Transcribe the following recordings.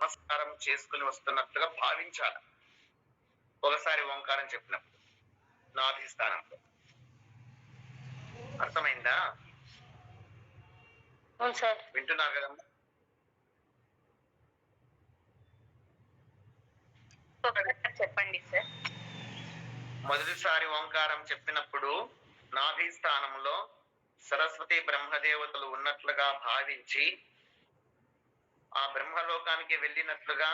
నమస్కారం చేసుకుని వస్తున్నట్లుగా భావించాలి. ఒకసారి ఓంకారం చెప్పినప్పుడు నాభి స్థానంలో అర్థమైందా వింటున్నారు కదమ్మా? చెప్పండి సార్. మొదటిసారి ఓంకారం చెప్పినప్పుడు నాభి స్థానంలో సరస్వతి బ్రహ్మదేవతలు ఉన్నట్లుగా భావించి ఆ బ్రహ్మలోకానికి వెళ్ళినట్లుగా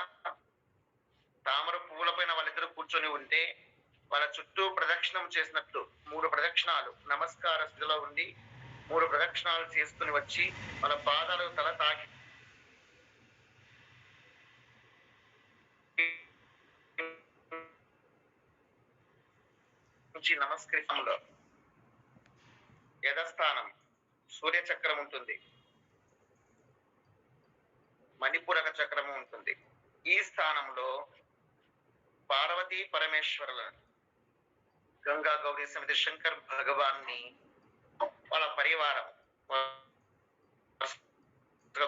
తామర పువ్వులపైన వాళ్ళిద్దరు కూర్చొని ఉంటే వాళ్ళ చుట్టూ ప్రదక్షిణం చేసినట్లు మూడు ప్రదక్షిణాలు నమస్కార స్థితిలో ఉండి మూడు ప్రదక్షిణాలు చేసుకుని వచ్చి వాళ్ళ పాదాలు తల తాకి నుంచి యథస్థానం సూర్య చక్రం ఉంటుంది. మణిపూరక చక్రము ఉంటుంది. ఈ స్థానంలో పార్వతీ పరమేశ్వరుల గంగా గౌరీ సమితి శంకర్ భగవాన్ని వాళ్ళ పరివారం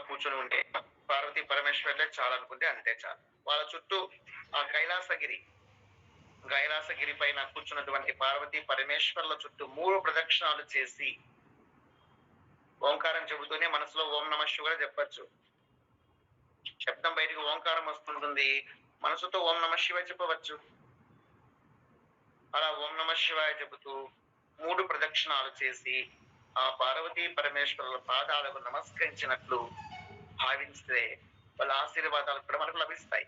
కూర్చొని ఉంటే పార్వతీ పరమేశ్వర్లే చాలనుకుంటే అంతే చాలు. వాళ్ళ చుట్టూ ఆ కైలాసగిరి కైలాసగిరి పైన కూర్చున్నటువంటి పార్వతీ పరమేశ్వర్ల చుట్టూ మూడు ప్రదక్షిణాలు చేసి ఓంకారం చెబుతూనే మనసులో ఓం నమ శివాయ చెప్పచ్చు. శబ్దం బయటికి ఓంకారం వస్తుంటుంది. మనసుతో ఓం నమ శివాయ చెప్పవచ్చు. అలా ఓం నమ శివాయ చెబుతూ మూడు ప్రదక్షిణాలు చేసి ఆ పార్వతీ పరమేశ్వరుల పాదాలకు నమస్కరించినట్లు భావిస్తే వాళ్ళ ఆశీర్వాదాలు కూడా మనకు లభిస్తాయి.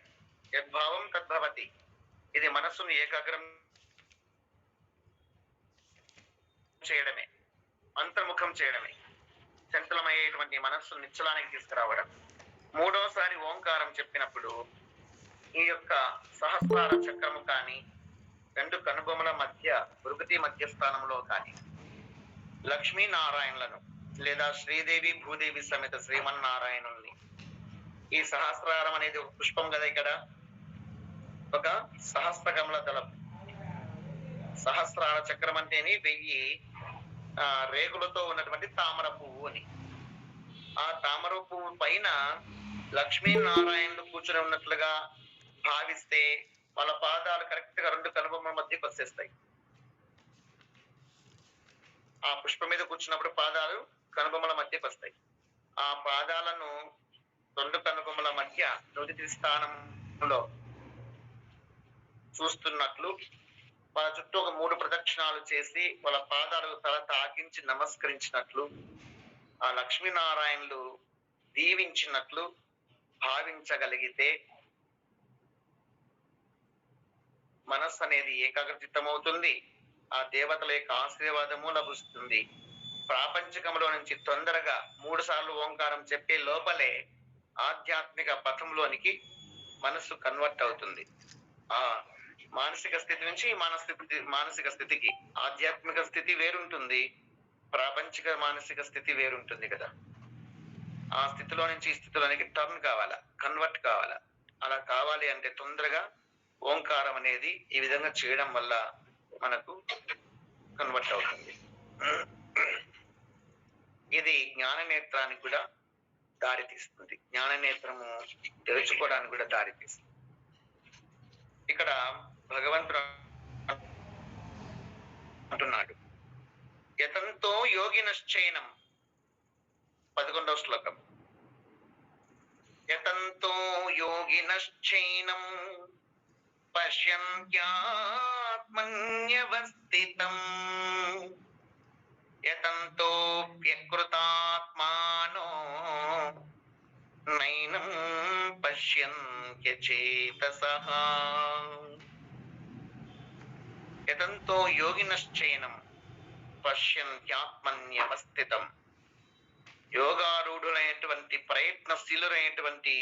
యద్భావం తద్భవతి. ఇది మనస్సును ఏకాగ్రం చేయడమే. అంతర్ముఖం చేయడమే. చంచలమయ్యేటువంటి మనస్సును నిశ్చలానికి తీసుకురావడం. మూడోసారి ఓంకారం చెప్పినప్పుడు ఈ యొక్క సహస్రార చక్రము కానీ రెండు కనుబొమల మధ్య మృగతి మధ్య స్థానంలో కానీ లక్ష్మీనారాయణులను లేదా శ్రీదేవి భూదేవి సమేత శ్రీమన్నారాయణుల్ని ఈ సహస్రారం అనేది ఒక పుష్పం కదా ఇక్కడ? ఒక సహస్రకమల దళం. సహస్రార చక్రం అంటేనే వెయ్యి ఆ, రేకులతో ఉన్నటువంటి తామర పువ్వు అని. ఆ తామర పువ్వు పైన లక్ష్మీనారాయణుడు కూర్చొని ఉన్నట్లుగా భావిస్తే వాళ్ళ పాదాలు కరెక్ట్గా రెండు కనుబొమ్మల మధ్యకి వచ్చేస్తాయి ఆ పుష్పం మీద కూర్చున్నప్పుడు పాదాలు కనుబొమ్మల మధ్యకి వస్తాయి ఆ పాదాలను రెండు కనుబొమ్మల మధ్య నుదిటి స్థానంలో చూస్తున్నట్లు వాళ్ళ చుట్టూ ఒక మూడు ప్రదక్షిణాలు చేసి వాళ్ళ పాదాలు తల తాకించి నమస్కరించినట్లు ఆ లక్ష్మీనారాయణులు దీవించినట్లు భావించగలిగితే మనస్సు అనేది ఏకాగ్రచిత్తమవుతుంది ఆ దేవతల యొక్క ఆశీర్వాదము లభిస్తుంది. ప్రాపంచికంలో నుంచి తొందరగా మూడు సార్లు ఓంకారం చెప్పే లోపలే ఆధ్యాత్మిక పథంలోనికి మనస్సు కన్వర్ట్ అవుతుంది. ఆ మానసిక స్థితి నుంచి మానసిక మానసిక స్థితికి ఆధ్యాత్మిక స్థితి వేరుంటుంది. ప్రాపంచిక మానసిక స్థితి వేరుంటుంది కదా. ఆ స్థితిలో నుంచి ఈ స్థితిలోనికి టర్న్ కావాలా? కన్వర్ట్ కావాలా? అలా కావాలి అంటే తొందరగా ఓంకారం అనేది ఈ విధంగా చేయడం వల్ల మనకు కన్వర్ట్ అవుతుంది. ఇది జ్ఞాన నేత్రానికి కూడా దారి తీస్తుంది జ్ఞాన నేత్రము తెరుచుకోవడానికి కూడా దారి తీస్తుంది ఇక్కడ భగవంతుడు అంటున్నాడు యతంతో యోగినశ్చైనం పదకొండవ శ్లోకం. యతంతో యోగినశ్చైనం పశ్యంత్యాత్మన్యవస్థితం. యతంతో వ్యకృతాత్మానో నైనం పశ్యంత్యచేతసః. యతంతో యోగినశ్చైనం పశ్యంత్యాత్మన్యవస్థితం. యోగారూఢులైనటువంటి ప్రయత్నశీలులైనటువంటి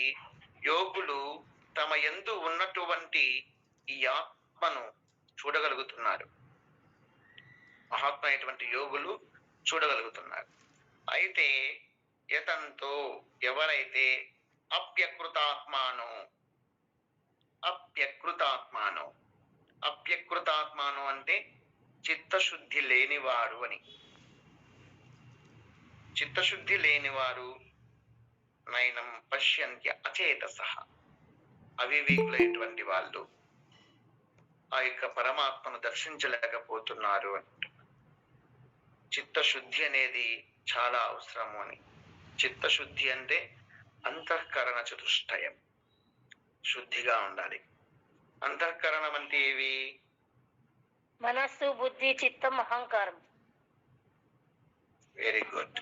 యోగులు తమ ఎందు ఉన్నటువంటి ఈ ఆత్మను చూడగలుగుతున్నారు. మహాత్మైనటువంటి యోగులు చూడగలుగుతున్నారు. అయితే యతంతో ఎవరైతే అప్యకృతాత్మానో అప్యకృతాత్మానో అప్యకృతాత్మాను అంటే చిత్తశుద్ధి లేనివాడు అని చిత్తశుద్ధి లేనివారు నయనం పశ్యంత్య అచేతస. అవివేకులైనటువంటి వాళ్ళు ఆ యొక్క పరమాత్మను దర్శించలేకపోతున్నారు అని. చిత్తశుద్ధి అనేది చాలా అవసరము అని. చిత్తశుద్ధి అంటే అంతఃకరణ చతుష్టయం. శుద్ధిగా ఉండాలి. అంతఃకరణం అంటే ఏవి? మనస్సు బుద్ధి చిత్తం అహంకారం. Very good.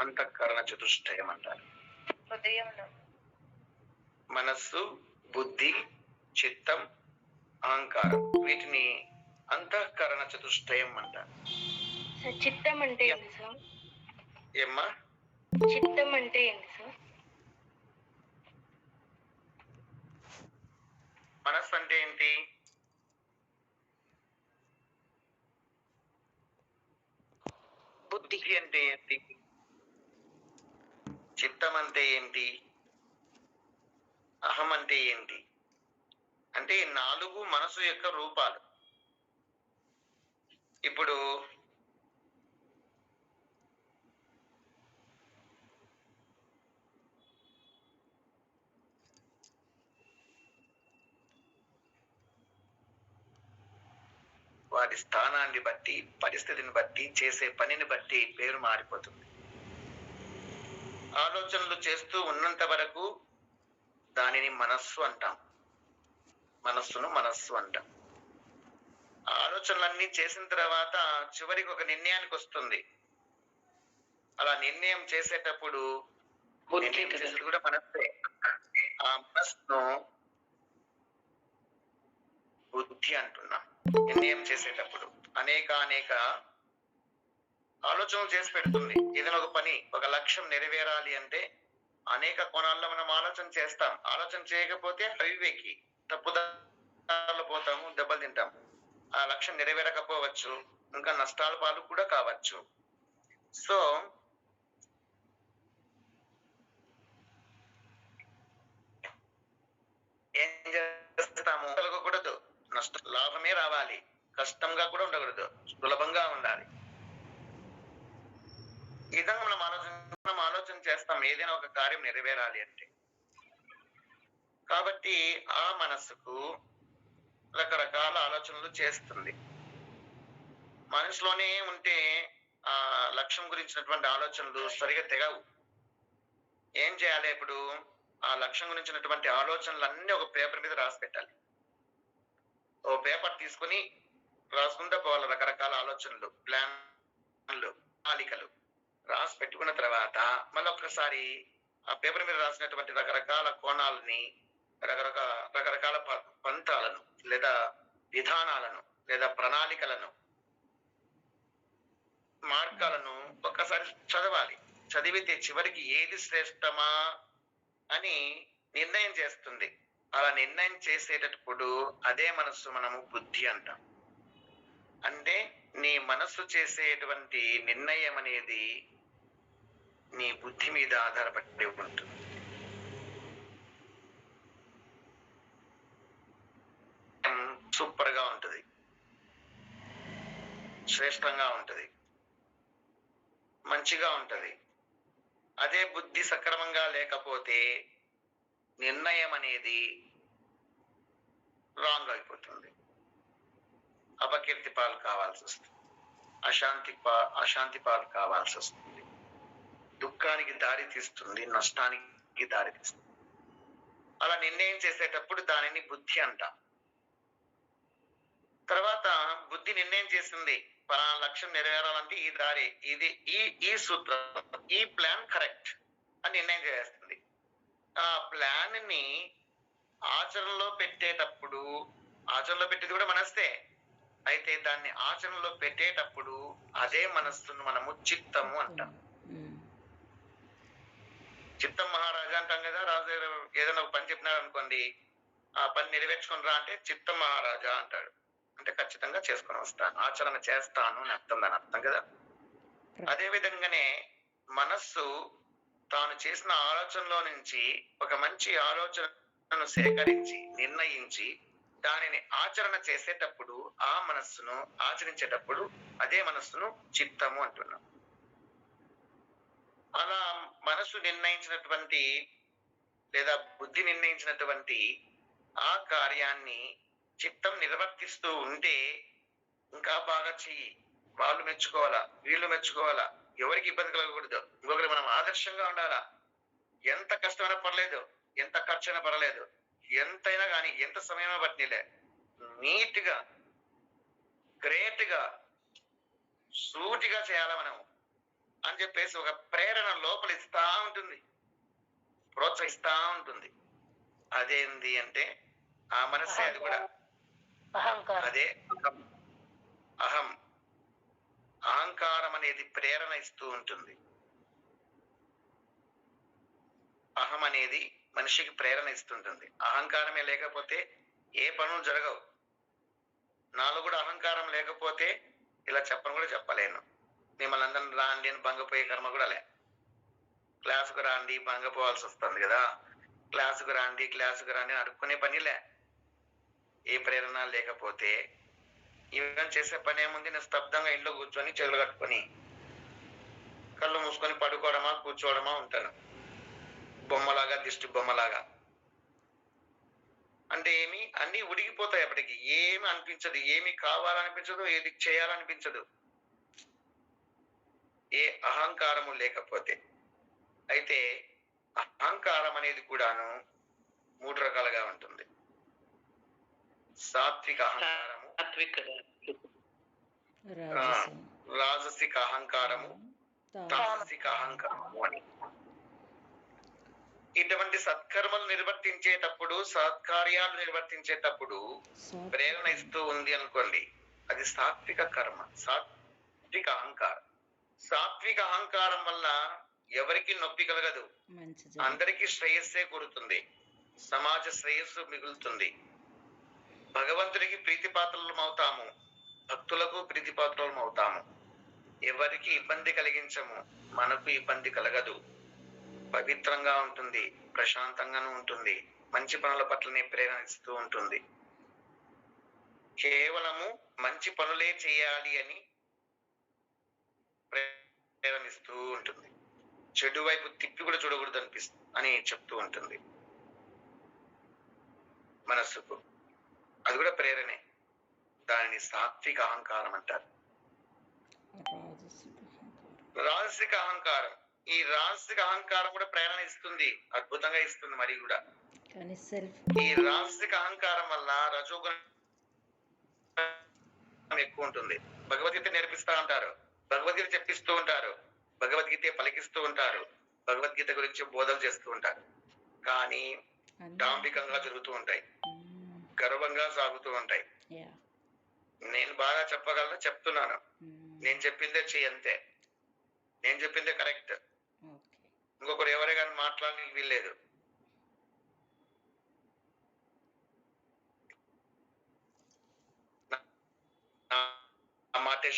అంతఃకరణ చతుష్టయం అంటారు. మనస్సు బుద్ధి చిత్తం అహంకారం వీటిని అంతఃకరణ చతుష్టయం అంటారు. చిత్తం అంటే ఏమ్మా? చిత్తం అంటే ఏంటి సార్? మనస్సు అంటే ఏంటి? బుద్ధి అంటే ఏంటి? చిత్తం అంటే ఏంటి? అహం అంటే ఏంటి? అంటే నాలుగు మనసు యొక్క రూపాలు. ఇప్పుడు వారి స్థానాన్ని బట్టి పరిస్థితిని బట్టి చేసే పనిని బట్టి పేరు మారిపోతుంది. ఆలోచనలు చేస్తూ ఉన్నంత వరకు దానిని మనస్సు అంటాం. మనస్సును మనస్సు అంటాం. ఆలోచనలన్నీ చేసిన తర్వాత చివరికి ఒక నిర్ణయానికి వస్తుంది. అలా నిర్ణయం చేసేటప్పుడు నిర్ణయం చేసేది కూడా మనస్సే. ఆ మనస్సును బుద్ధి అంటున్నాం. నిర్ణయం చేసేటప్పుడు అనేక అనేక ఆలోచనలు చేసి పెడుతుంది. ఏదైనా ఒక పని ఒక లక్ష్యం నెరవేరాలి అంటే అనేక కోణాల్లో మనం ఆలోచన చేస్తాం. ఆలోచన చేయకపోతే అవివేకి తప్పుదారులు పోతాము దెబ్బలు తింటాం. ఆ లక్ష్యం నెరవేరకపోవచ్చు ఇంకా నష్టాల పాలు కూడా కావచ్చు. సో ఏం చేస్తాము? కలగకూడదు నష్ట లాభమే రావాలి. కష్టంగా కూడా ఉండకూడదు. సులభంగా ఉండాలి. ఈ విధంగా మనం ఆలోచన మనం ఆలోచన చేస్తాం. ఏదైనా ఒక కార్యం నెరవేరాలి అంటే. కాబట్టి ఆ మనస్సుకు రకరకాల ఆలోచనలు చేస్తుంది. మనసులోనే ఉంటే ఆ లక్ష్యం గురించినటువంటి ఆలోచనలు సరిగా తెగవు. ఏం చేయాలి ఇప్పుడు? ఆ లక్ష్యం గురించినటువంటి ఆలోచనలు అన్ని ఒక పేపర్ మీద రాసి పెట్టాలి. ఓ పేపర్ తీసుకుని రాసుకుంటూ పోవాలి రకరకాల ఆలోచనలు ప్లాన్లు ప్రణాళికలు. రాసి పెట్టుకున్న తర్వాత మళ్ళీ ఒక్కసారి ఆ పేపర్ మీద రాసినటువంటి రకరకాల కోణాలని రకరకాల రకరకాల ప- పంతాలను లేదా విధానాలను లేదా ప్రణాళికలను మార్గాలను ఒక్కసారి చదవాలి. చదివితే చివరికి ఏది శ్రేష్టమా అని నిర్ణయం చేస్తుంది. అలా నిర్ణయం చేసేటప్పుడు అదే మనస్సు మనము బుద్ధి అంటాం. అంటే నీ మనస్సు చేసేటువంటి నిర్ణయం అనేది నీ బుద్ధి మీద ఆధారపడి ఉంటుంది. సూపర్గా ఉంటుంది. శ్రేష్టంగా ఉంటుంది. మంచిగా ఉంటది. అదే బుద్ధి సక్రమంగా లేకపోతే నిర్ణయం అనేది రాంగ్ అయిపోతుంది. అపకీర్తి పాలు కావాల్సి వస్తుంది. అశాంతి పా అశాంతి పాలు కావాల్సి వస్తుంది. దుఃఖానికి దారి తీస్తుంది నష్టానికి దారి తీస్తుంది. అలా నిర్ణయం చేసేటప్పుడు దానిని బుద్ధి అంటాం. తర్వాత బుద్ధి నిర్ణయం చేసింది. పలానా లక్ష్యం నెరవేరాలంటే ఈ దారి ఇది ఈ ఈ సూత్రం ఈ ప్లాన్ కరెక్ట్ అని నిర్ణయం చేస్తుంది ఆ ప్లాన్ని ఆచరణలో పెట్టేటప్పుడు ఆచరణలో పెట్టేది కూడా మనస్తే. అయితే దాన్ని ఆచరణలో పెట్టేటప్పుడు అదే మనస్సును మనము చిత్తము అంటాం. చిత్తం మహారాజా అంటాం కదా రాజు ఏదైనా ఒక పని చెప్పినాడు అనుకోండి ఆ పని నెరవేర్చుకొని రా అంటే చిత్తం మహారాజా అంటాడు. అంటే ఖచ్చితంగా చేసుకొని వస్తాను ఆచరణ చేస్తాను అని అర్థం దాని అర్థం కదా? అదే విధంగానే మనస్సు తాను చేసిన ఆలోచనలో నుంచి ఒక మంచి ఆలోచనను సేకరించి నిర్ణయించి దానిని ఆచరణ చేసేటప్పుడు ఆ మనస్సును ఆచరించేటప్పుడు అదే మనస్సును చిత్తము అంటున్నాం. అలా మనసు నిర్ణయించినటువంటి లేదా బుద్ధి నిర్ణయించినటువంటి ఆ కార్యాన్ని చిత్తం నిర్వర్తిస్తూ ఉంటే ఇంకా బాగా చెయ్యి. వాళ్ళు మెచ్చుకోవాలా? వీళ్ళు మెచ్చుకోవాలా? ఎవరికి ఇబ్బంది కలగకూడదు. ఇంకొకరు మనం ఆదర్శంగా ఉండాలా? ఎంత కష్టమైనా పర్లేదు ఎంత ఖర్చైనా పర్లేదు ఎంతైనా కానీ ఎంత సమయమైనా పట్టిలే నీట్గా గ్రేట్గా సూటిగా చేయాలా మనం అని చెప్పేసి ఒక ప్రేరణ లోపల ఇస్తా ఉంటుంది. ప్రోత్సహిస్తా ఉంటుంది. అదేంది అంటే ఆ మనస్సే అది కూడా. అదే అహం. అహం. అహంకారం అనేది ప్రేరణ ఇస్తూ ఉంటుంది. అహం అనేది మనిషికి ప్రేరణ ఇస్తుంటుంది. అహంకారమే లేకపోతే ఏ పనులు జరగవు. నాలో కూడా అహంకారం లేకపోతే ఇలా చెప్పను కూడా చెప్పలేను. మిమ్మల్ని అందరిని రాండి అని భంగపోయే కర్మ కూడా లే. క్లాసుకు రాండి భంగపోవాల్సి వస్తుంది కదా. క్లాసుకు రాండి క్లాసుకు రాండి అని అడుక్కునే పనిలే ఏ ప్రేరణ లేకపోతే ఈవెన్ చేసే పని ఏముంది? నేను స్తబ్దంగా ఇంట్లో కూర్చొని చెవులు కట్టుకొని కళ్ళు మూసుకొని పడుకోవడమా కూర్చోవడమా ఉంటాను. బొమ్మలాగా దిష్టి బొమ్మలాగా. అంటే ఏమి? అన్ని ఉడిగిపోతాయి అప్పటికి. ఏమి అనిపించదు. ఏమి కావాలనిపించదు ఏది చేయాలనిపించదు. ఏ అహంకారము లేకపోతే. అయితే అహంకారం అనేది కూడాను మూడు రకాలుగా ఉంటుంది. సాత్విక అహంకారము రాజసిక అహంకారము తామసం. తామసిక అహంకారము అని ఇటువంటి సత్కర్మలు నిర్వర్తించేటప్పుడు సత్కార్యాలు నిర్వర్తించేటప్పుడు. ప్రేరణ ఇస్తూ ఉంది అనుకోండి అది సాత్విక కర్మ సాత్విక అహంకారం సాత్విక అహంకారం వల్ల ఎవరికి నొప్పి కలగదు. అందరికీ శ్రేయస్సే కూరుతుంది సమాజ శ్రేయస్సు మిగులుతుంది భగవంతుడికి ప్రీతిపాత్రలం అవుతాము. భక్తులకు ప్రీతిపాత్రలం అవుతాము. ఎవరికి ఇబ్బంది కలిగించము మనకు ఇబ్బంది కలగదు. పవిత్రంగా ఉంటుంది ప్రశాంతంగానూ ఉంటుంది మంచి పనుల పట్లనే ప్రేరణ ఇస్తూ ఉంటుంది. కేవలము మంచి పనులే చేయాలి అని ప్రేరణిస్తూ ఉంటుంది. చెడు వైపు తిప్పి కూడా చూడకూడదు అనిపిస్తుంది అని చెప్తూ ఉంటుంది. మనస్సుకు. అది కూడా ప్రేరణే. దానిని సాత్విక అహంకారం అంటారు. రాజసిక అహంకారం. ఈ రాజసిక అహంకారం కూడా ప్రేరణ ఇస్తుంది. అద్భుతంగా ఇస్తుంది మరి కూడా. ఈ రాజసిక అహంకారం వల్ల రజోగుణం ఎక్కువ ఉంటుంది. భగవద్గీత నేర్పిస్తా ఉంటారు. భగవద్గీత చెప్పిస్తూ ఉంటారు. భగవద్గీత పలికిస్తూ ఉంటారు. భగవద్గీత గురించి బోధలు చేస్తూ ఉంటారు. కానీ డాంబికంగా జరుగుతూ ఉంటాయి. గర్వంగా సాగుతూ ఉంటాయి. నేను బాగా చెప్పగలను చెప్తున్నాను. మ్మ్. నేను చెప్పిందే చెయ్యి అంతే. నేను చెప్పిందే కరెక్ట్. ఇంకొకరు ఎవరే కానీ మాట్లాడి వీల్లేదు మాటే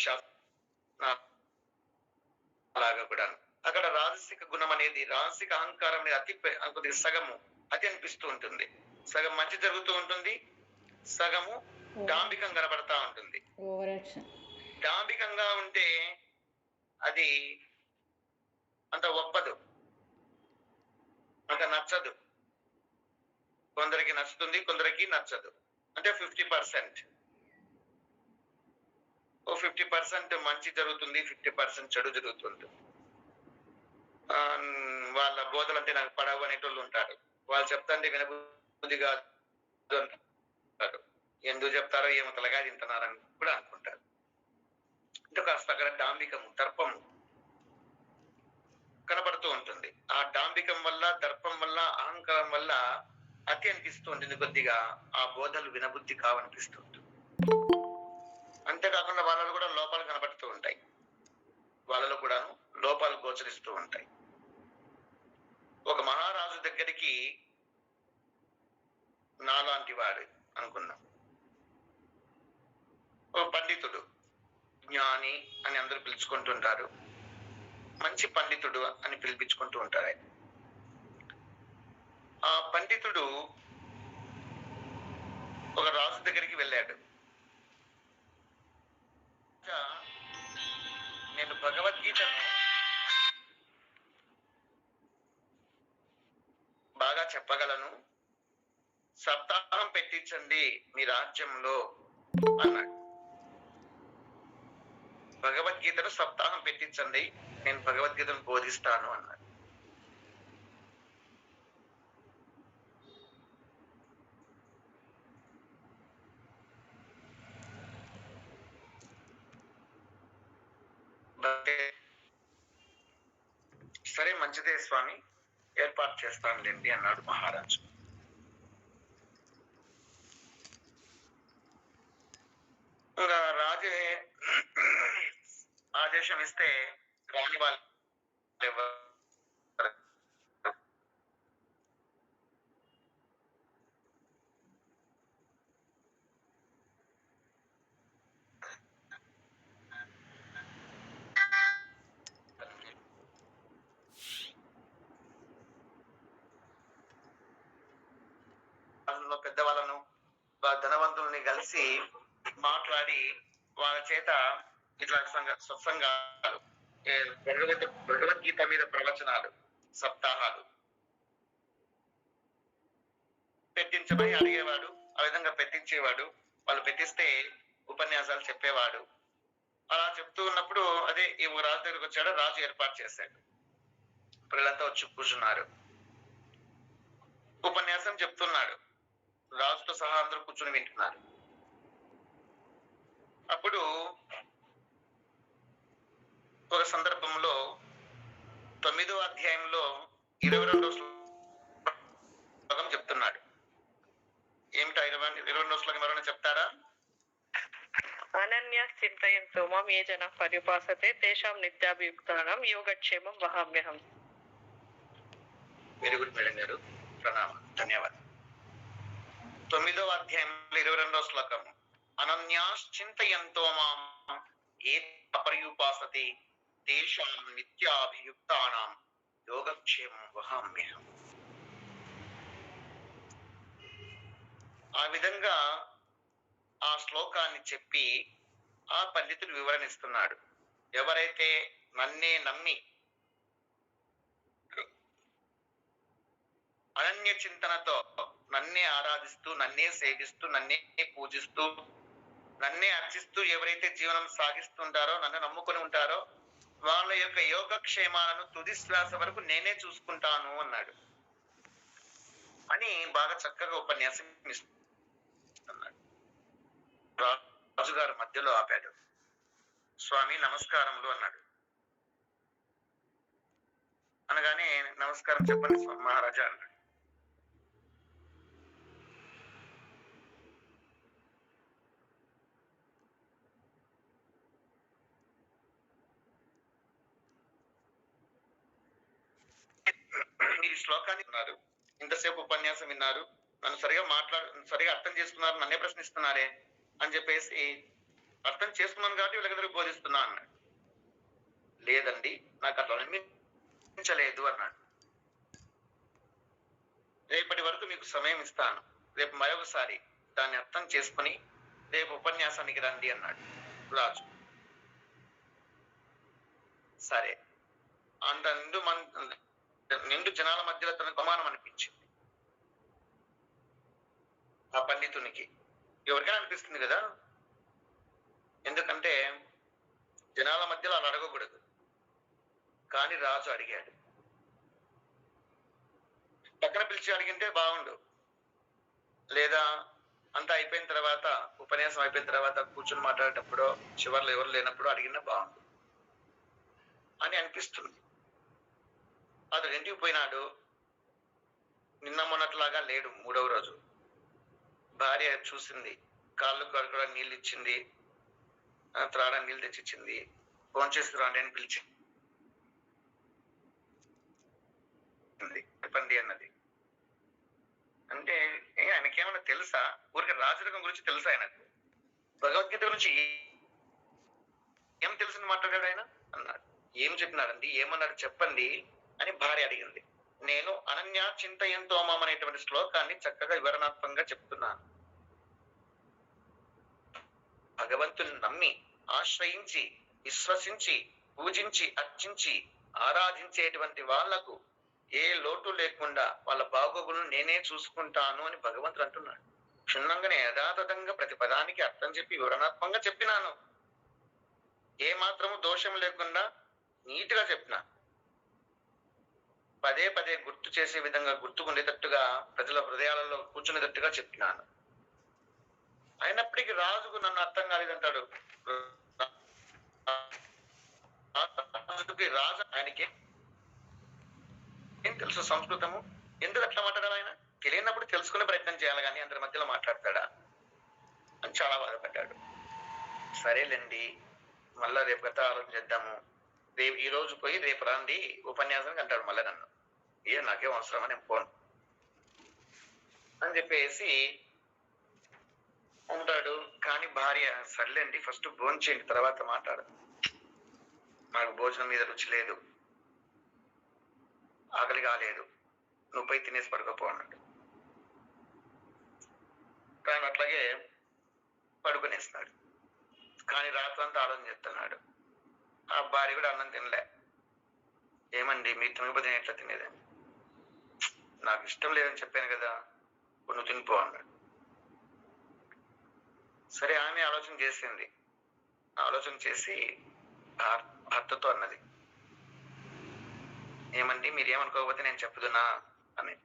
అలాగా కూడా. అక్కడ రాజసిక గుణం అనేది రాజసిక అహంకారం అనేది అతి కొద్దిగా సగము అతి అనిపిస్తూ ఉంటుంది. సగం మంచి జరుగుతూ ఉంటుంది సగము డాంబికం కనబడతా ఉంటుంది. డాంబికంగా ఉంటే అది అంత ఒప్పదు. అంత నచ్చదు. కొందరికి నచ్చుతుంది కొందరికి నచ్చదు. అంటే ఫిఫ్టీ పర్సెంట్. ఓ ఫిఫ్టీ పర్సెంట్ మంచి జరుగుతుంది ఫిఫ్టీ పర్సెంట్ చెడు జరుగుతుంది. వాళ్ళ బోధలు అంటే నాకు పడవు అనేటోళ్ళు ఉంటారు. వాళ్ళు చెప్తాంటే వినబుద్ధి కాదు అంటారు ఎందుకు చెప్తారో ఏమో తలగా తింటున్నారని కూడా అనుకుంటారు. అంటే కాస్త అక్కడ డాంబికము దర్పము కనబడుతూ ఉంటుంది. ఆ డాంబికం వల్ల దర్పం వల్ల అహంకారం వల్ల అతి అనిపిస్తూ ఉంటుంది కొద్దిగా. ఆ బోధలు వినబుద్ధి కావనిపిస్తుంది అంతేకాకుండా వాళ్ళలో కూడా లోపాలు కనబడుతూ ఉంటాయి. వాళ్ళలో కూడా లోపాలు గోచరిస్తూ ఉంటాయి. ఒక మహారాజు దగ్గరికి నాలాంటి వాడు అనుకుందాం. ఒక పండితుడు జ్ఞాని అని అందరూ పిలుచుకుంటుంటారు మంచి పండితుడు అని పిలిపించుకుంటూ ఉంటారు. ఆ పండితుడు ఒక రాజు దగ్గరికి వెళ్ళాడు. నేను భగవద్గీతను బాగా చెప్పగలను. సప్తాహం పెట్టించండి మీ రాజ్యంలో అన్నాడు భగవద్గీతను సప్తాహం పెట్టించండి నేను భగవద్గీతను బోధిస్తాను అన్నాడు సరే మంచిదే స్వామి. ఏర్పాటు చేస్తానులేండి అన్నాడు మహారాజు. రాజే ఆదేశం ఇస్తే రాని వాళ్ళు పెద్దవాళ్ళను ధనవంతుల్ని కలిసి మాట్లాడి వాళ్ళ చేత ఇట్లా సత్సంగాలు భగవద్ భగవద్గీత మీద ప్రవచనాలు సప్తాహాలు పెట్టించమని అడిగేవాడు ఆ విధంగా పెట్టించేవాడు వాళ్ళు పెట్టిస్తే ఉపన్యాసాలు చెప్పేవాడు. అలా చెప్తూ ఉన్నప్పుడు అదే ఈ ఓ రాజు దగ్గరకు వచ్చాడు రాజు ఏర్పాటు చేశాడు. పిల్లలంతా వచ్చి కూర్చున్నారు. ఉపన్యాసం చెప్తున్నాడు. రాజుతో సహా అందరూ కూర్చుని వింటున్నారు. అప్పుడు ఒక సందర్భంలో తొమ్మిదో అధ్యాయంలో ఇరవై రెండో శ్లోకం చెప్తున్నాడు. ఏమిటా ఇరవై ఇరవై రెండో శ్లోకం ఎవరైనా చెప్తారా? అనన్య చింతయంతో మాం ఏ జన పరిపాసతే తేషాం నిత్యాభియుక్తానం యోగక్షేమం వహామ్యహం. వెరీ గుడ్ మేడం గారు ప్రణామం ధన్యవాదాలు. తొమ్మిదో అధ్యాయంలో ఇరవై రెండో శ్లోకం అనన్యాశ్చింతయంతో మాం ఏ అపర్యుపాసతే తేషాం నిత్యాభియుక్తానాం యోగక్షేమం వహామ్యహం. ఆ విధంగా ఆ శ్లోకాన్ని చెప్పి ఆ పండితుడు వివరణిస్తున్నాడు. ఎవరైతే నన్నే నమ్మి అనన్య చింతనతో నన్నే ఆరాధిస్తూ నన్నే సేవిస్తూ నన్నే పూజిస్తూ నన్నే అర్చిస్తూ ఎవరైతే జీవనం సాగిస్తుంటారో నన్ను నమ్ముకొని ఉంటారో వాళ్ళ యొక్క యోగక్షేమాలను తుది శ్వాస వరకు నేనే చూసుకుంటాను అన్నాడు. అని బాగా చక్కగా ఉపన్యాసం అన్నాడు రాజుగారు మధ్యలో ఆపాడు. స్వామి నమస్కారములు అన్నాడు. అనగానే నమస్కారం చెప్పండి మహారాజా అన్నాడు. మీరు ఈ శ్లోకాన్ని విన్నారు. ఇంతసేపు ఉపన్యాసం విన్నారు. నన్ను సరిగా మాట్లాడు సరిగా అర్థం చేసుకున్నారు నన్నే ప్రశ్నిస్తున్నారే అని చెప్పేసి అర్థం చేసుకున్నాను కాబట్టి వీళ్ళకి బోధిస్తున్నా అన్నాడు. లేదండి నాకు అట్లా అనిపించలేదు అన్నాడు. రేపటి వరకు మీకు సమయం ఇస్తాను. రేపు మరొకసారి దాన్ని అర్థం చేసుకుని రేపు ఉపన్యాసానికి రండి అన్నాడు రాజు. సరే. అంత నిండు జనాల మధ్యలో తనకు అవమానం అనిపించింది. ఆ పండితునికి. ఎవరికైనా అనిపిస్తుంది కదా? ఎందుకంటే జనాల మధ్యలో అలా అడగకూడదు. కానీ రాజు అడిగాడు. పక్కన పిలిచి అడిగింటే బాగుండు. లేదా అంతా అయిపోయిన తర్వాత ఉపన్యాసం అయిపోయిన తర్వాత కూర్చొని మాట్లాడేటప్పుడు చివర్లో ఎవరు లేనప్పుడు అడిగినా బాగుండు. అని అనిపిస్తుంది. అతడు ఇంటికి పోయినాడు. నిన్న మొన్నట్లాగా లేడు మూడవ రోజు. భార్య చూసింది. కాళ్ళు కడుకుడా నీళ్ళు ఇచ్చింది. త్రాడ నీళ్ళు తెచ్చిచ్చింది. ఫోన్ చేసి రాండి అని పిలిచి చెప్పండి అన్నది. అంటే ఏ, ఆయనకేమన్నా తెలుసా? ఊరికే రాజరికం గురించి తెలుసా ఆయనకు? భగవద్గీత గురించి ఏం తెలిసింది మాట్లాడాడు ఆయన? అన్నాడు. ఏం చెప్పినారండి ఏమన్నాడు? చెప్పండి. అని భార్య అడిగింది. నేను అనన్య చింతయంతోమం అనేటువంటి శ్లోకాన్ని చక్కగా వివరణాత్మకంగా చెప్తున్నాను. భగవంతుని నమ్మి ఆశ్రయించి విశ్వసించి పూజించి అర్చించి ఆరాధించేటువంటి వాళ్ళకు ఏ లోటు లేకుండా వాళ్ళ బాగోగులను నేనే చూసుకుంటాను అని భగవంతుడు అంటున్నాడు. క్షుణ్ణంగానే యథాతథంగా ప్రతి పదానికి అర్థం చెప్పి వివరణాత్మకంగా చెప్పినాను. ఏ మాత్రము దోషం లేకుండా నీట్ చెప్పినాను చెప్పిన పదే పదే గుర్తు చేసే విధంగా గుర్తుకుండేటట్టుగా ప్రజల హృదయాలలో కూర్చునేటట్టుగా చెప్పినాను అయినప్పటికీ రాజుకు నన్ను అర్థం కాలేదంటాడు. రాజుకి రాజు ఆయనకి ఏం తెలుసు సంస్కృతము? ఎందుకు అట్లా మాట్లాడాలి ఆయన? తెలియనప్పుడు తెలుసుకునే ప్రయత్నం చేయాలి కానీ అందరి మధ్యలో మాట్లాడతాడా? అని చాలా బాధపడ్డాడు. సరేలేండి మళ్ళా రేపు కథ ఆలోచన చేద్దాము. రేపు ఈ రోజు పోయి రేపు రండి ఉపన్యాసానికి అంటాడు మళ్ళీ నన్ను. ఏ నాకేం అవసరమని పోను. అని చెప్పేసి ఉంటాడు. కానీ భార్య సర్లేండి ఫస్ట్ భోంచేయండి తర్వాత మాట్లాడు. నాకు భోజనం మీద రుచి లేదు. ఆకలి కాలేదు. నువ్వు పోయి తినేసి పడుకోపో అన్నాడు. కానీ అట్లాగే పడుకునేస్తున్నాడు. కానీ రాత్రంతా ఆలోచన చేస్తున్నాడు. ఆ భార్య కూడా అన్నం తినలే. ఏమండి మీరు తినకపోతే ఎట్లా తినేదని నాకు ఇష్టం లేదని చెప్పాను కదా నువ్వు తినిపో అన్నాడు. సరే ఆమె ఆలోచన చేసింది. ఆలోచన చేసి భర్తతో అన్నది. ఏమండి మీరు ఏమనుకోకపోతే నేను చెప్పుదునా అని.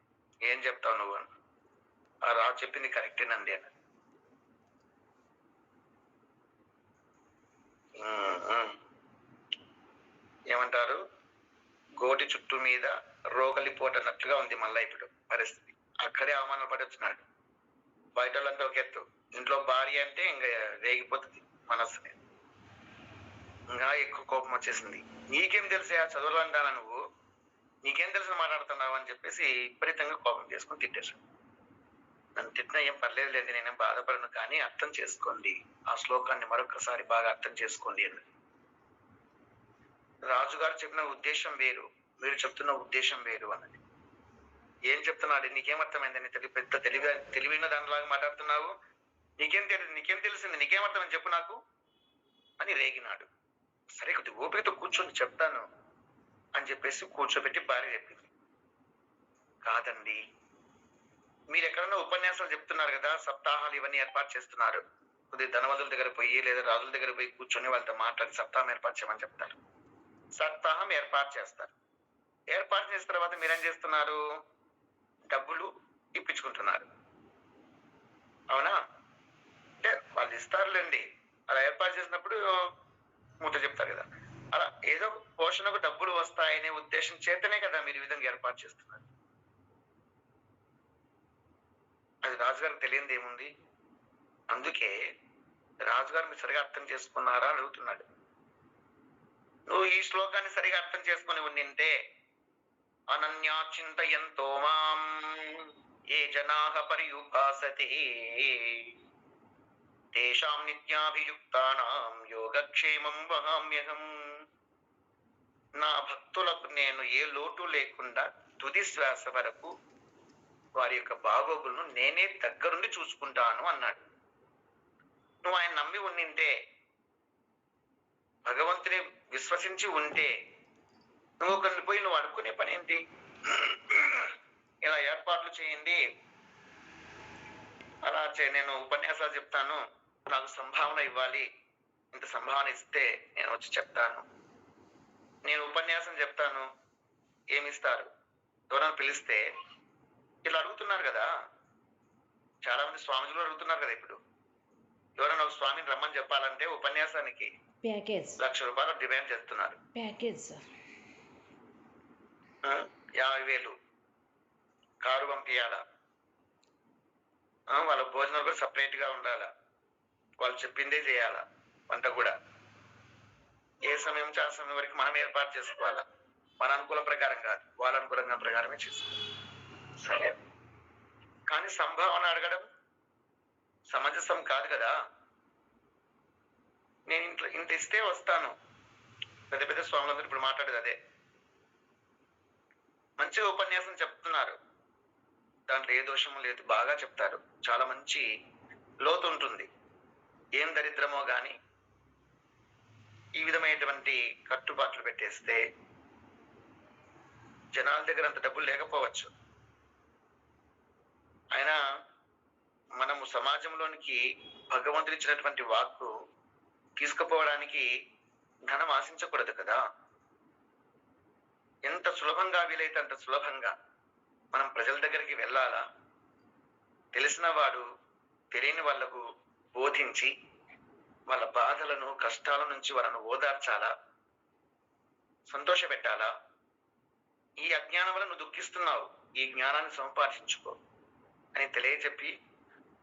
ఏం చెప్తావు నువ్వు? అని ఆ రాజు చెప్పింది కరెక్టేనండి అని ఏమంటారు? గోటి చుట్టూ మీద రోగలిపోట అన్నట్టుగా ఉంది మళ్ళా ఇప్పుడు పరిస్థితి. అక్కడే అవమానాలు పడి వచ్చినాడు బయట వాళ్ళంతా ఒక ఎత్తు. ఇంట్లో భార్య అంటే ఇంకా రేగిపోతుంది మనస్సుని ఇంకా ఎక్కువ కోపం వచ్చేసింది. నీకేం తెలిసే ఆ చదువులంటానా నువ్వు? నీకేం తెలిసి మాట్లాడుతున్నావు అని చెప్పేసి విపరీతంగా కోపం చేసుకుని తిట్టేశాడు. నన్ను తిట్టినా ఏం పర్లేదు లేదు నేనేం బాధపడను కానీ అర్థం చేసుకోండి. ఆ శ్లోకాన్ని మరొకసారి బాగా అర్థం చేసుకోండి అని రాజుగారు చెప్పిన ఉద్దేశం వేరు. మీరు చెప్తున్న ఉద్దేశం వేరు అన్నది. ఏం చెప్తున్నాడు? నీకేం అర్థమైందని తెలివి పెద్ద తెలివి తెలివైన దానిలాగా మాట్లాడుతున్నావు. నీకేం తెలియదు నీకేం తెలిసింది? నీకేమర్థమని చెప్పు నాకు. అని రేగినాడు. సరే కొద్ది ఓపికతో కూర్చొని చెప్తాను అని చెప్పేసి కూర్చోబెట్టి భార్య చెప్పింది. కాదండి. మీరు ఎక్కడన్నా ఉపన్యాసాలు చెప్తున్నారు కదా సప్తాహాలు ఇవన్నీ ఏర్పాటు చేస్తున్నారు. కొద్ది ధనవంతుల దగ్గర పోయి లేదా రాజుల దగ్గర పోయి కూర్చొని వాళ్ళతో మాట్లాడి సప్తాహం ఏర్పాటు చేయమని చెప్తారు. సప్తాహం ఏర్పాటు చేస్తారు. ఏర్పాటు చేసిన తర్వాత మీరేం చేస్తున్నారు? డబ్బులు ఇప్పించుకుంటున్నారు. అవునా? అంటే వాళ్ళు ఇస్తారులేండి. అలా ఏర్పాటు చేసినప్పుడు ముద్ద చెప్తారు కదా. అలా ఏదో పోషణకు డబ్బులు వస్తాయనే ఉద్దేశం చేతనే కదా మీరు ఈ విధంగా ఏర్పాటు చేస్తున్నారు. అది రాజుగారికి తెలియంది ఏముంది? అందుకే రాజుగారు మీరు సరిగా అర్థం చేసుకున్నారా అని అడుగుతున్నాడు. నువ్వు ఈ శ్లోకాన్ని సరిగా అర్థం చేసుకుని ఉండింటే అనన్యా చింతయంతో మాం. ఏ జనాః పర్యుపాసతే. తేషాం నిత్యాభియుక్తానాం యోగక్షేమం వహామ్యహం. నా భక్తులకు నేను ఏ లోటు లేకుండా తుది శ్వాస వరకు వారి యొక్క బాగోగులను నేనే దగ్గరుండి చూసుకుంటాను అన్నాడు. నువ్వు ఆయన నమ్మి ఉండింటే భగవంతుని విశ్వసించి ఉంటే నువ్వు ఒకరిని పోయి నువ్వు అడుక్కునే పని ఏంటి ఇలా ఏర్పాట్లు చేయండి. అలా చే నేను ఉపన్యాసాలు చెప్తాను. నాకు సంభావన ఇవ్వాలి. ఇంత సంభావన ఇస్తే నేను వచ్చి చెప్తాను. నేను ఉపన్యాసం చెప్తాను. ఏమి ఇస్తారు ఎవరైనా పిలిస్తే ఇలా అడుగుతున్నారు కదా. చాలా మంది స్వామిజీలు అడుగుతున్నారు కదా ఇప్పుడు. ఎవరైనా ఒక స్వామిని రమ్మని చెప్పాలంటే ఉపన్యాసానికి ప్యాకేజ్ లక్ష రూపాయలు డిమాండ్ చేస్తున్నారు. ప్యాకేజ్ యాభై వేలు. కారు పంపించాలా వాళ్ళ భోజనం కూడా సపరేట్గా ఉండాలా? వాళ్ళు చెప్పిందే చేయాలా? వంట కూడా. ఏ సమయం ఆ సమయం వరకు మనం ఏర్పాటు చేసుకోవాలా? మన అనుకూల ప్రకారం కాదు. వాళ్ళ అనుకూలంగా ప్రకారమే చేసుకోవాలి. సరే. కానీ సంభావన అడగడం సమంజసం కాదు కదా? నేను ఇంట్లో ఇంత ఇస్తే వస్తాను. పెద్ద పెద్ద స్వాములందరూ ఇప్పుడు మాట్లాడేది అదే. మంచి ఉపన్యాసం చెప్తున్నారు. దాంట్లో ఏ దోషము లేదు బాగా చెప్తారు. చాలా మంచి లోతు ఉంటుంది. ఏం దరిద్రమో గాని ఈ విధమైనటువంటి కట్టుబాట్లు పెట్టేస్తే జనాల దగ్గర అంత డబ్బులు లేకపోవచ్చు. అయినా మనము సమాజంలోనికి భగవంతుడు ఇచ్చినటువంటి వాక్కు తీసుకుపోవడానికి ధనం ఆశించకూడదు కదా. ఎంత సులభంగా వీలైతే అంత సులభంగా మనం ప్రజల దగ్గరికి వెళ్ళాలా? తెలిసిన వాడు తెలియని వాళ్ళకు బోధించి వాళ్ళ బాధలను కష్టాల నుంచి వాళ్ళను ఓదార్చాలా? సంతోష పెట్టాలా ఈ అజ్ఞానం వల్ల నువ్వు దుఃఖిస్తున్నావు. ఈ జ్ఞానాన్ని సంపాదించుకో అని తెలియజెప్పి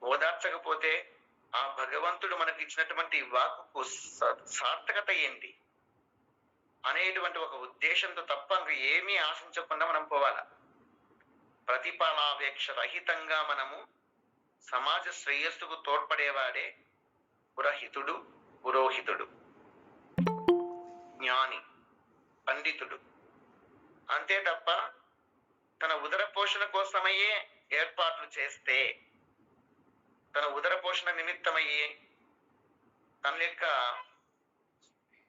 ఓదార్చకపోతే ఆ భగవంతుడు మనకి ఇచ్చినటువంటి వాక్కు స- సార్థకత ఏంటి? అనేటువంటి ఒక ఉద్దేశంతో తప్ప ఇంక ఏమీ ఆశించకుండా మనం పోవాలా? ప్రతిఫలాపేక్ష రహితంగా మనము సమాజ శ్రేయస్సుకు తోడ్పడేవాడే పురహితుడు పురోహితుడు. జ్ఞాని పండితుడు. అంతే తప్ప తన ఉదర పోషణ కోసమయ్యే ఏర్పాట్లు చేస్తే తన ఉదర పోషణ నిమిత్తమయ్యే తన యొక్క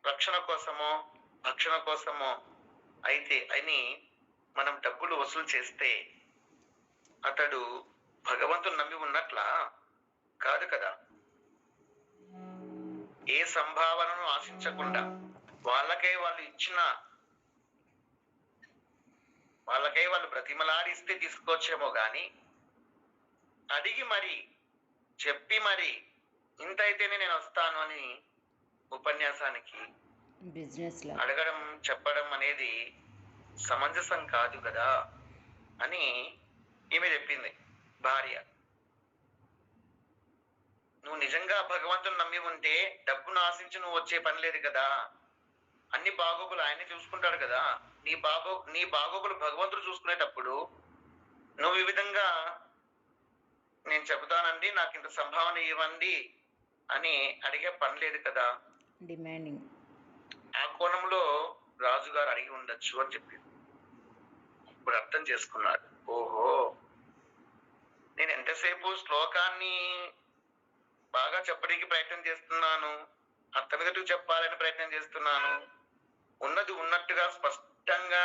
రక్షణ కోసమో భక్షణ కోసమో అయితే అని మనం డబ్బులు వసూలు చేస్తే అతడు భగవంతుని నమ్మి ఉన్నట్లా? కాదు కదా. ఏ సంభావనను ఆశించకుండా వాళ్ళకై వాళ్ళు ఇచ్చిన వాళ్ళకై వాళ్ళు బ్రతిమలాడిస్తే తీసుకోవచ్చేమో గాని అడిగి మరి చెప్పి మరి ఇంత అయితేనే నేను వస్తాను అని ఉపన్యాసానికి బిజినెస్ అడగడం చెప్పడం అనేది సమంజసం కాదు కదా అని ఈమె చెప్పింది భార్య. నువ్వు నిజంగా భగవంతుని నమ్మి ఉంటే డబ్బును ఆశించి నువ్వు వచ్చే పని లేదు కదా. అన్ని బాగోగులు ఆయనే చూసుకుంటాడు కదా. నీ బాగో నీ బాగోగులు భగవంతుడు చూసుకునేటప్పుడు నువ్వు ఈ విధంగా నేను చెబుతానండి నాకు ఇంత సంభావన ఇవ్వండి అని అడిగే పని లేదు కదా. డిమాండింగ్ ఆ కోణంలో రాజుగారు అడిగి ఉండొచ్చు అని చెప్పింది. ఇప్పుడు అర్థం చేసుకున్నాడు ఓహో నేను ఎంతసేపు శ్లోకాన్ని బాగా చెప్పడానికి ప్రయత్నం చేస్తున్నాను? అర్థమయ్యేట్టు చెప్పాలని ప్రయత్నం చేస్తున్నాను. ఉన్నది ఉన్నట్టుగా స్పష్టంగా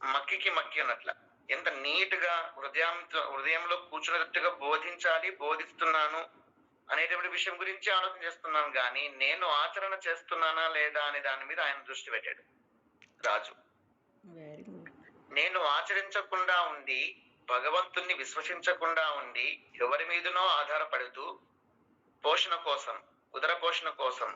మక్కికి మక్కి అన్నట్ల. ఎంత నీట్గా హృదయం హృదయంలో కూర్చున్నట్టుగా బోధించాలి బోధిస్తున్నాను. అనేటువంటి విషయం గురించి ఆలోచన చేస్తున్నాను కానీ నేను ఆచరణ చేస్తున్నానా లేదా అనే దాని మీద ఆయన దృష్టి పెట్టాడు. రాజు. నేను ఆచరించకుండా ఉండి భగవంతుణ్ణి విశ్వసించకుండా ఉండి ఎవరి మీదనో ఆధారపడుతూ పోషణ కోసం ఉదర పోషణ కోసం